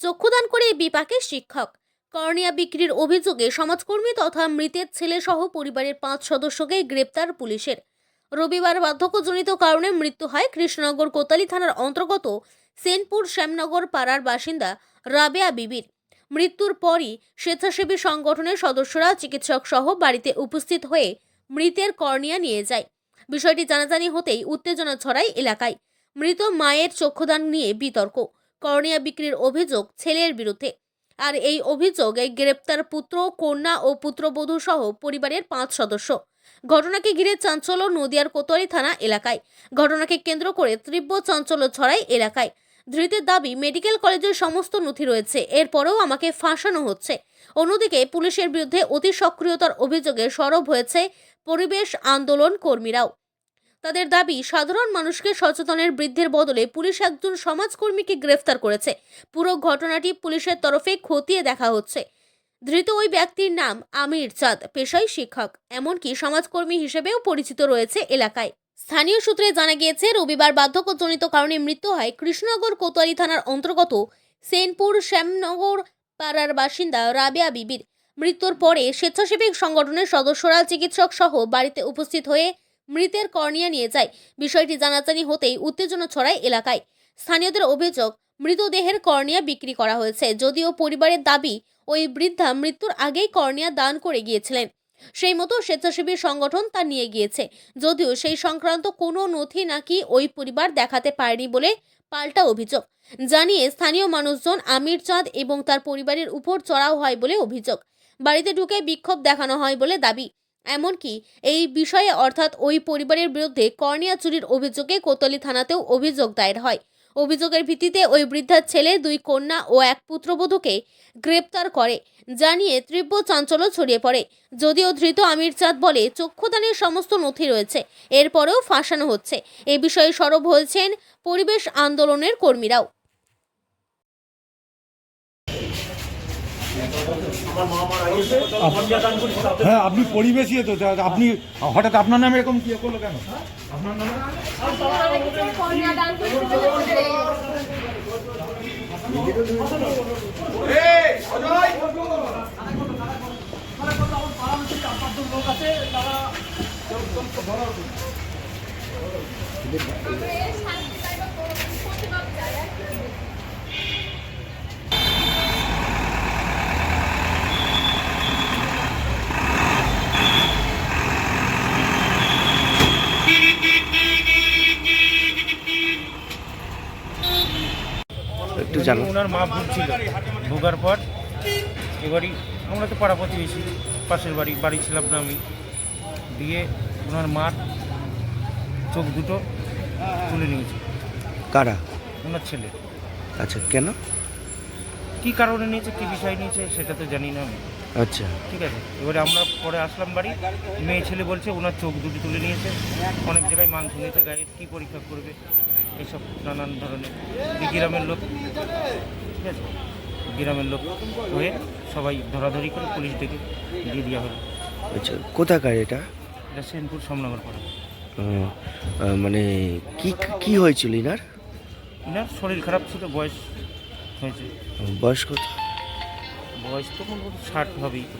চক্ষুদান করে বিপাকে শিক্ষক। কর্নিয়া বিক্রির অভিযোগে সমাজকর্মী তথা মৃতের ছেলে সহ পরিবারের পাঁচ সদস্যকে গ্রেপ্তার পুলিশের। রবিবার বার্ধক্যজনিত কারণে মৃত্যু হয় কৃষ্ণনগর কোতালি থানার অন্তর্গত সেনপুর শ্যামনগর পাড়ার বাসিন্দা রাবেয়া বিবির। মৃত্যুর পরই স্বেচ্ছাসেবী সংগঠনের সদস্যরা চিকিৎসক সহ বাড়িতে উপস্থিত হয়ে মৃতের কর্নিয়া নিয়ে যায়। বিষয়টি জানাজানি হতেই উত্তেজনা ছড়ায় এলাকায়। মৃত মায়ের চক্ষুদান নিয়ে বিতর্ক। কর্নিয়া বিক্রির অভিযোগ ছেলের বিরুদ্ধে। আর এই অভিযোগে গ্রেপ্তার পুত্র, কন্যা ও পুত্রবধূ সহ পরিবারের পাঁচ সদস্য। ঘটনাকে ঘিরে চাঞ্চল্য নদিয়ার কোতোয়ালি থানা এলাকায়। ঘটনাকে কেন্দ্র করে তীব্র চাঞ্চল্য ছড়ায় এলাকায়। ধৃতের দাবি, মেডিকেল কলেজের সমস্ত নথি রয়েছে, এরপরেও আমাকে ফাঁসানো হচ্ছে। অন্যদিকে পুলিশের বিরুদ্ধে অতি সক্রিয়তার অভিযোগে সরব হয়েছে পরিবেশ আন্দোলন কর্মীরাও। তাদের দাবি, সাধারণ মানুষকে সচেতনের বৃদ্ধির বদলে পুলিশ একজন সমাজকর্মীকে গ্রেফতার করেছে। পুরো ঘটনাটি পুলিশের তরফে খতিয়ে দেখা হচ্ছে। ধৃত ওই ব্যক্তির নাম আমির চাঁদ, পেশায় শিক্ষক। এমনকি সমাজকর্মী হিসেবেও পরিচিত রয়েছে এলাকায়। স্থানীয় সূত্রে জানা গিয়েছে, রবিবার বার্ধক্যজনিত কারণে মৃত্যু হয় কৃষ্ণনগর কোতোয়ালি থানার অন্তর্গত সেনপুর শ্যামনগর পাড়ার বাসিন্দা রাবেয়া বিবির। মৃত্যুর পরে স্বেচ্ছাসেবী সংগঠনের সদস্যরা চিকিৎসক সহ বাড়িতে উপস্থিত হয়ে মৃতের কর্নিয়া নিয়ে যায়। বিষয়টি জানাজানি হতেই উত্তেজনা ছড়ায় এলাকায়। স্থানীয়দের অভিযোগ, মৃতদেহের কর্নিয়া বিক্রি করা হয়েছে, যদিও পরিবারের দাবি, ওই বৃদ্ধা মৃত্যুর আগেই কর্নিয়া দান করে গিয়েছিলেন। সেই মতো স্বেচ্ছাসেবী সংগঠন তা নিয়ে গিয়েছে, যদিও সেই সংক্রান্ত কোনো নথি নাকি ওই পরিবার দেখাতে পারেনি বলে পাল্টা অভিযোগ। জানিয়ে স্থানীয় মানুষজন আমির চাঁদ এবং তার পরিবারের উপর চড়াও হয় বলে অভিযোগ। বাড়িতে ঢুকে বিক্ষোভ দেখানো হয় বলে দাবি। এমনকি এই বিষয়ে অর্থাৎ ওই পরিবারের বিরুদ্ধে কর্নিয়া চুরির অভিযোগে কোতলি থানাতেও অভিযোগ দায়ের হয়। অভিযোগের ভিত্তিতে ওই বৃদ্ধার ছেলে, দুই কন্যা ও এক পুত্রবধূকে গ্রেপ্তার করে জানিয়ে তীব্র চাঞ্চল্য ছড়িয়ে পড়ে। যদিও ধৃত আমির চাঁদ বলে চক্ষুদানের সমস্ত নথি রয়েছে, এরপরেও ফাঁসানো হচ্ছে। এ বিষয়ে সরব হয়েছেন পরিবেশ আন্দোলনের কর্মীরাও। হ্যাঁ আপনি পরিবেশই তো আপনি, হঠাৎ আপনার নামে এরকম কি করল কেন? আপনার নামে? একটু জানো? ওনার মা ভুগছিল ভোগার পর এবারই আমরা তো পাড়া প্রতিবেশী পাশের বাড়ি বাড়ি ছিলাম না আমি। দিয়ে ওনার মার চোখ দুটো তুলে নিয়েছে। কারা? ওনার ছেলে। আচ্ছা কেন? কী কারণে নিয়েছে কী বিষয় নিয়েছে সেটা তো জানি না আমি। আচ্ছা। ঠিক আছে এবারে আমরা পরে আসলাম বাড়ি। মেয়ে ছেলে বলছে ওনার চোখ দুটো তুলে নিয়েছে। অনেক জায়গায় মাংস নিয়েছে গায়ে কী পরীক্ষা করবে? এইসব নানান ধরনের গ্রামের লোক ঠিক আছে? গ্রামের লোক হয়ে সবাই ধরাধরি করে পুলিশ ডেকে দিয়ে দেওয়া হলো। আচ্ছা কোথাকার এটা? এটা সেনপুর সমনগর পড়ে। মানে কি কি হয়েছিল ইনার? ইনার শরীর খারাপ ছিল বয়স হয়েছে। বয়স কত? বয়স তো মোটামুটি ষাট হবেই তো।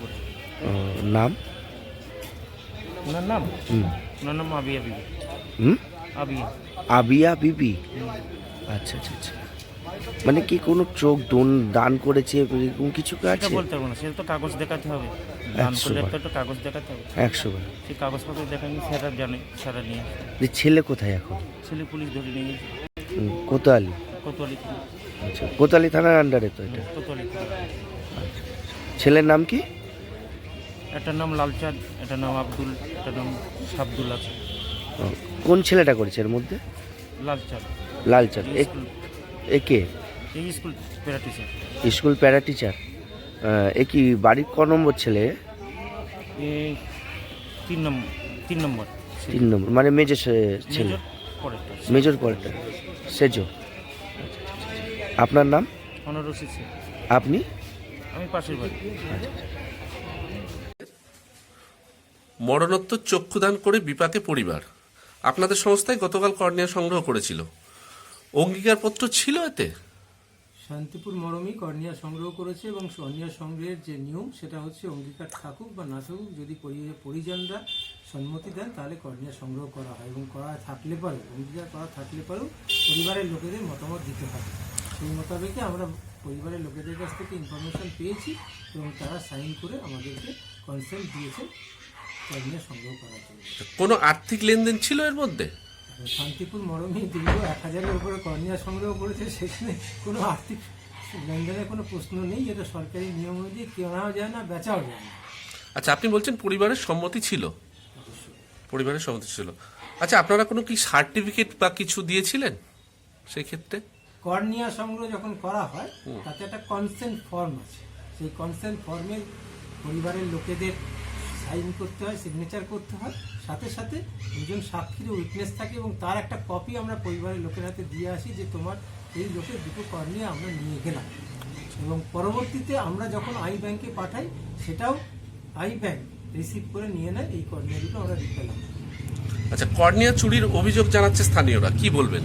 নাম? ওনার নাম? হুম। ওনার নাম আবিয়া বিবি। হুম? আবিয়া। আবিয়া বিবি? আচ্ছা আচ্ছা আচ্ছা। মানে কি কোনো চোখ দোন দান করেছে এরকম কিছু আছে? বলতে পারব না সেটা তো কাগজ দেখাতে হবে। দান করলে তো একটা কাগজ দেখাতে হবে। একশো বার। সেই কাগজপত্র দেখানি সেটা জানে সেটা নিয়ে যে ছেলে কোথায় এখন? ছেলে পুলিশ ধরে নিয়ে গেছে। কোতালি কোতোয়ালি? আচ্ছা কোতালি থানার আন্ডারে তো এটা? কোতোয়ালি ছেলের নাম কি? একটার নাম লালচাঁদ এটার নাম আব্দুল এটার নাম সাবদুল আছে। কোন ছেলেটা করেছে এর মধ্যে? লালচাঁদ লালচাঁদ এই এ- স্কুল কে? School para teacher. School para teacher. এ কি বাড়ির ক নম্বর ছেলে? তিন নম্বর তিন নম্বর তিন নম্বর। মানে মেজর ছেলে। মেজর পরেরটা। সেজো। আপনার নাম? আপনি? আমি পাশের বাড়ি। মরণোত্তর চক্ষুদান করে বিপাকে পরিবার। আপনাদের সংস্থায় গতকাল কর্নিয়া সংগ্রহ করেছিল। অঙ্গীকারপত্র ছিল এতে? শান্তিপুর মরমী কর্নিয়া সংগ্রহ করেছে এবং কর্নিয়া সংগ্রহের যে নিয়ম, সেটা হচ্ছে অঙ্গীকার থাকুক বা না থাকুক, যদি পরিজনরা সম্মতি দেন, তাহলে কর্নিয়া সংগ্রহ করা হয় এবং করা থাকলে পরেও অঙ্গীকার করা থাকলে পরেও পরিবারের লোকেদের মতামত দিতে হবে সেই মোতাবেকে আমরা পরিবারের লোকেদের কাছ থেকে ইনফরমেশন পেয়েছি এবং তারা সাইন করে আমাদেরকে কনসেন্ট দিয়েছে। সংগ্রহ জন্য। কোনো আর্থিক লেনদেন ছিল এর মধ্যে? শান্তিপুর মরমী দীর্ঘ এক হাজারের উপরে কর্নিয়া সংগ্রহ করেছে সেখানে কোনো আর্থিক লেনদেনের কোনো প্রশ্ন নেই যেটা সরকারি নিয়ম অনুযায়ী কেনাও যায় না বেচাও যায় না। আচ্ছা আপনি বলছেন পরিবারের সম্মতি ছিল। পরিবারের সম্মতি ছিল। আচ্ছা আপনারা কোনো কি সার্টিফিকেট বা কিছু দিয়েছিলেন সেই ক্ষেত্রে কর্নিয়া সংগ্রহ যখন করা হয় তাতে একটা কনসেন্ট ফর্ম আছে। সেই কনসেন্ট ফর্মে পরিবারের লোকেদের সাইন করতে হয় সিগনেচার করতে হয়। সাথে সাথে দুজন সাক্ষীর উইটনেস থাকে এবং তার একটা কপি আমরা পরিবারের লোকের হাতে দিয়ে আসি যে তোমার এই লোকের দুটো কর্নিয়া আমরা নিয়ে গেলাম। এবং পরবর্তীতে আমরা যখন আই ব্যাংকে পাঠাই সেটাও আই ব্যাংক রিসিভ করে নিয়ে নেয় এই কর্নিয়া দুটো আমরা পেলাম আচ্ছা কর্নিয়া চুরির অভিযোগ জানাচ্ছে স্থানীয়রা কি বলবেন?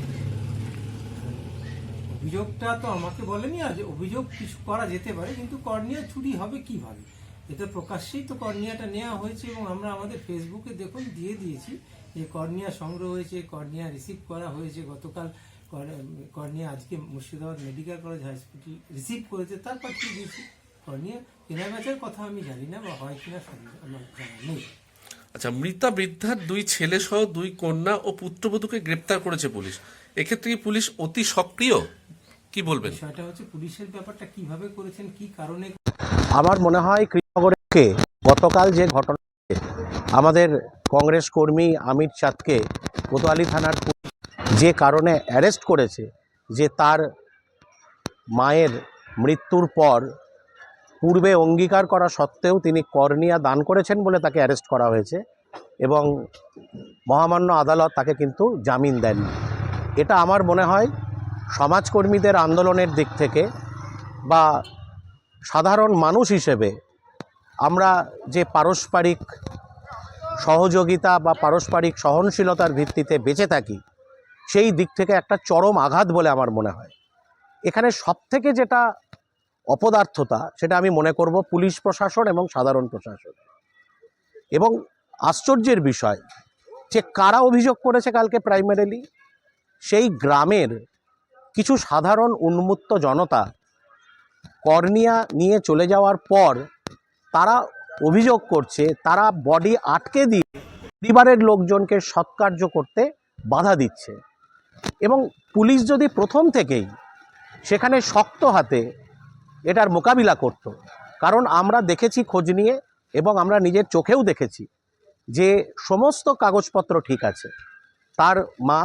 অভিযোগটা তো আমাকে বলেনি আজ অভিযোগ কিছু করা যেতে পারে কিন্তু কর্নিয়া চুরি হবে কীভাবে? এটা প্রকাশ্যেই তো কর্নিয়াটা নেওয়া হয়েছে এবং আমরা আমাদের ফেসবুকে দেখুন দিয়ে দিয়েছি যে কর্নিয়া সংগ্রহ হয়েছে কর্নিয়া রিসিভ করা হয়েছে। গতকাল কর্নিয়া আজকে Murshidabad medical college hospital receive করেছে। তারপর কি দিয়েছি? কর্নিয়া কেনা বেচার কথা আমি জানি না বা হয় কিনা আমার জানা নেই। আচ্ছা মৃতা বৃদ্ধার দুই ছেলে সহ দুই কন্যা ও পুত্রবধূকে গ্রেপ্তার করেছে পুলিশ। এক্ষেত্রে কি পুলিশ অতি সক্রিয়? কি বলবেন? বিষয়টা হচ্ছে পুলিশের ব্যাপারটা কীভাবে করেছেন কি কারণে আমার মনে হয় কৃষ্ণনগরকে গতকাল যে ঘটনা আমাদের কংগ্রেস কর্মী আমির চাঁদকে কোতোয়ালি থানার যে কারণে অ্যারেস্ট করেছে, যে তার মায়ের মৃত্যুর পর পূর্বে অঙ্গীকার করা সত্ত্বেও তিনি কর্নিয়া দান করেছেন বলে তাকে অ্যারেস্ট করা হয়েছে এবং মহামান্য আদালত তাকে কিন্তু জামিন দেননি। এটা আমার মনে হয় সমাজকর্মীদের আন্দোলনের দিক থেকে বা সাধারণ মানুষ হিসেবে আমরা যে পারস্পরিক সহযোগিতা বা পারস্পরিক সহনশীলতার ভিত্তিতে বেঁচে থাকি, সেই দিক থেকে একটা চরম আঘাত বলে আমার মনে হয়। এখানে সবথেকে যেটা অপদার্থতা, সেটা আমি মনে করব পুলিশ প্রশাসন এবং সাধারণ প্রশাসন। এবং আশ্চর্যের বিষয়, যে কারা অভিযোগ করেছে কালকে প্রাইমারিলি? সেই গ্রামের কিছু সাধারণ উন্মুক্ত জনতা কর্নিয়া নিয়ে চলে যাওয়ার পর তারা অভিযোগ করছে, তারা বডি আটকে দিয়ে পরিবারের লোকজনকে সৎকার্য করতে বাধা দিচ্ছে। এবং পুলিশ যদি প্রথম থেকেই সেখানে শক্ত হাতে এটার মোকাবিলা করত, কারণ আমরা দেখেছি খোঁজ নিয়ে এবং আমরা নিজের চোখেও দেখেছি যে সমস্ত কাগজপত্র ঠিক আছে। তার মা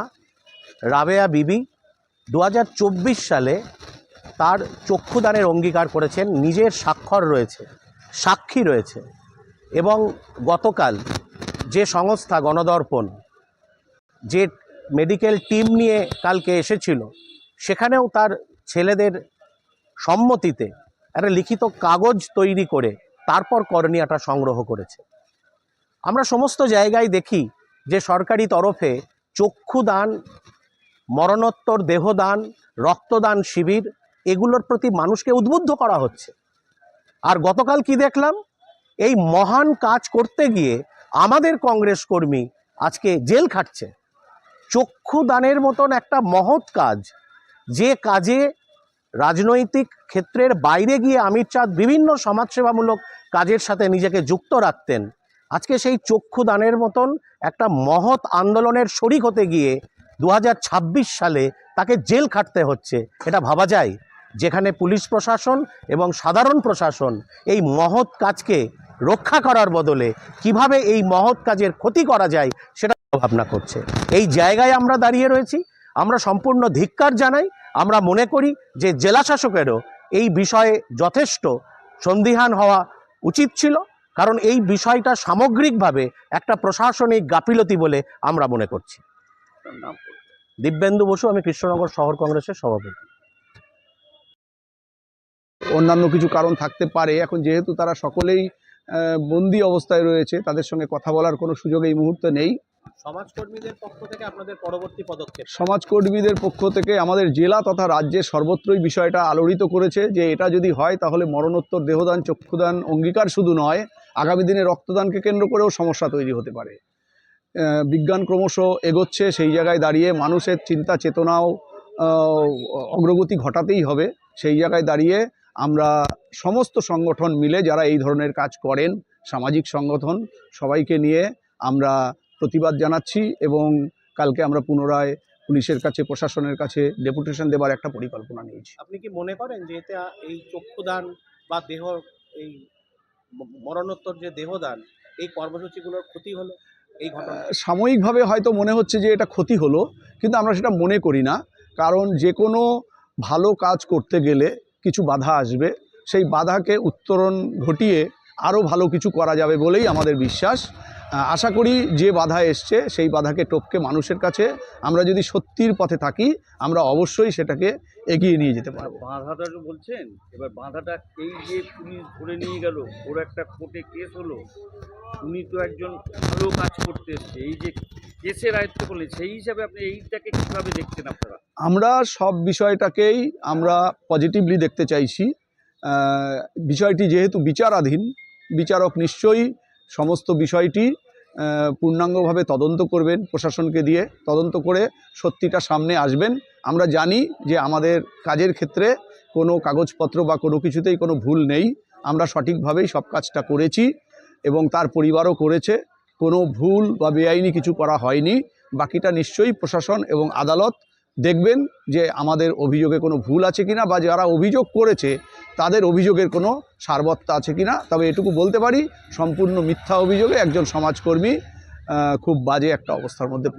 রাবেয়া বিবি দু হাজার চব্বিশ সালে তার চক্ষুদানের অঙ্গীকার করেছেন, নিজের স্বাক্ষর রয়েছে, সাক্ষী রয়েছে এবং গতকাল যে সংস্থা গণদর্পণ, যে মেডিকেল টিম নিয়ে কালকে এসেছিল, সেখানেও তার ছেলেদের সম্মতিতে একটা লিখিত কাগজ তৈরি করে তারপর করণীয়াটা সংগ্রহ করেছে। আমরা সমস্ত জায়গায় দেখি যে সরকারি তরফে চক্ষুদান, মরণোত্তর, দেহদান, রক্তদান শিবির এগুলোর প্রতি মানুষকে উদ্বুদ্ধ করা হচ্ছে। আর গতকাল কি দেখলাম? এই মহান কাজ করতে গিয়ে আমাদের কংগ্রেস কর্মী আজকে জেল খাটছে। চক্ষু দানের মতন একটা মহৎ কাজ। যে কাজে রাজনৈতিক ক্ষেত্রের বাইরে গিয়ে আমির চাঁদ বিভিন্ন সমাজসেবামূলক কাজের সাথে নিজেকে যুক্ত রাখতেন, আজকে সেই চক্ষু দানের মতন একটা মহৎ আন্দোলনের শরিক হতে গিয়ে দু হাজার ছাব্বিশ সালে তাকে জেল খাটতে হচ্ছে। এটা ভাবা যায়? যেখানে পুলিশ প্রশাসন এবং সাধারণ প্রশাসন এই মহৎ কাজকে রক্ষা করার বদলে কীভাবে এই মহৎ কাজের ক্ষতি করা যায় সেটা ভাবনা করছে। এই জায়গায় আমরা দাঁড়িয়ে রয়েছি, আমরা সম্পূর্ণ ধিক্কার জানাই, আমরা মনে করি যে জেলা শাসকেরও এই বিষয়ে যথেষ্ট সন্দিহান হওয়া উচিত ছিল, কারণ এই বিষয়টা সামগ্রিকভাবে একটা প্রশাসনিক গাফিলতি বলে আমরা মনে করছি। দিব্যেন্দু বসু, আমি কৃষ্ণনগর শহর কংগ্রেসের সভাপতি। অন্যান্য কিছু কারণ থাকতে পারে। এখন যেহেতু তারা সকলেই বন্দি অবস্থায় রয়েছে তাদের সঙ্গে কথা বলার কোনো সুযোগ এই মুহূর্তে নেই। সমাজকর্মীদের পক্ষ থেকে আপনাদের পরবর্তী পদক্ষেপ? সমাজকর্মীদের পক্ষ থেকে আমাদের জেলা তথা রাজ্যের সর্বত্রই বিষয়টা আলোড়িত করেছে যে এটা যদি হয় তাহলে মরণোত্তর দেহদান চক্ষুদান অঙ্গীকার শুধু নয় আগামী দিনে রক্তদানকে কেন্দ্র করেও সমস্যা তৈরি হতে পারে। বিজ্ঞান ক্রমশ এগোচ্ছে সেই জায়গায় দাঁড়িয়ে মানুষের চিন্তা চেতনাও অগ্রগতি ঘটাতেই হবে। সেই জায়গায় দাঁড়িয়ে আমরা সমস্ত সংগঠন মিলে যারা এই ধরনের কাজ করেন সামাজিক সংগঠন সবাইকে নিয়ে আমরা প্রতিবাদ জানাচ্ছি এবং কালকে আমরা পুনরায় পুলিশের কাছে প্রশাসনের কাছে ডেপুটেশন দেবার একটা পরিকল্পনা নিয়েছি। আপনি কি মনে করেন যে এতে এই চক্ষুদান বা দেহ এই মরণোত্তর যে দেহদান এই কর্মসূচিগুলোর ক্ষতি হলো? এই ঘটনা সাময়িকভাবে হয়তো মনে হচ্ছে যে এটা ক্ষতি হলো কিন্তু আমরা সেটা মনে করি না। কারণ যে কোনো ভালো কাজ করতে গেলে কিছু বাধা আসবে, সেই বাধাকে উত্তরণ ঘটিয়ে আরও ভালো কিছু করা যাবে বলেই আমাদের বিশ্বাস। আশা করি যে বাধা এসছে সেই বাধাকে টপকে মানুষের কাছে আমরা যদি সত্যির পথে থাকি আমরা অবশ্যই সেটাকে এগিয়ে নিয়ে যেতে পারব। বাঁধাটা বলছেন? এবার বাঁধাটা এই যে পুলিশ ধরে নিয়ে গেল? ওর একটা কোর্টে কেস হলো। উনি তো একজন ভালো কাজ করতে এসছে। এই যে কেসের আয়ত্ত করলে সেই হিসাবে আপনি এইটাকে কীভাবে দেখছেন আপনারা? আমরা সব বিষয়টাকেই আমরা পজিটিভলি দেখতে চাইছি। বিষয়টি যেহেতু বিচারাধীন বিচারক নিশ্চয়ই সমস্ত বিষয়টি পূর্ণাঙ্গভাবে তদন্ত করবেন প্রশাসনকে দিয়ে, তদন্ত করে সত্যিটা সামনে আসবেন। আমরা জানি যে আমাদের কাজের ক্ষেত্রে কোনো কাগজপত্র বা কোনো কিছুতেই কোনো ভুল নেই। আমরা সঠিকভাবেই সব কাজটা করেছি এবং তার পরিবারও করেছে। কোনো ভুল বা বেআইনি কিছু করা হয়নি। বাকিটা নিশ্চয়ই প্রশাসন এবং আদালত দেখবেন যে আমাদের অভিযোগে কোনো ভুল আছে কি না বা যারা অভিযোগ করেছে তাদের অভিযোগের কোনো সারবত্তা আছে কি না তবে এটুকু বলতে পারি সম্পূর্ণ মিথ্যা অভিযোগে একজন সমাজকর্মী খুব বাজে একটা অবস্থার মধ্যে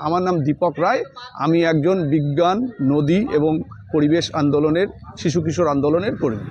আমার নাম দীপক রায়। আমি একজন বিজ্ঞান নদী এবং পরিবেশ আন্দোলনের শিশু কিশোর আন্দোলনের কর্মী।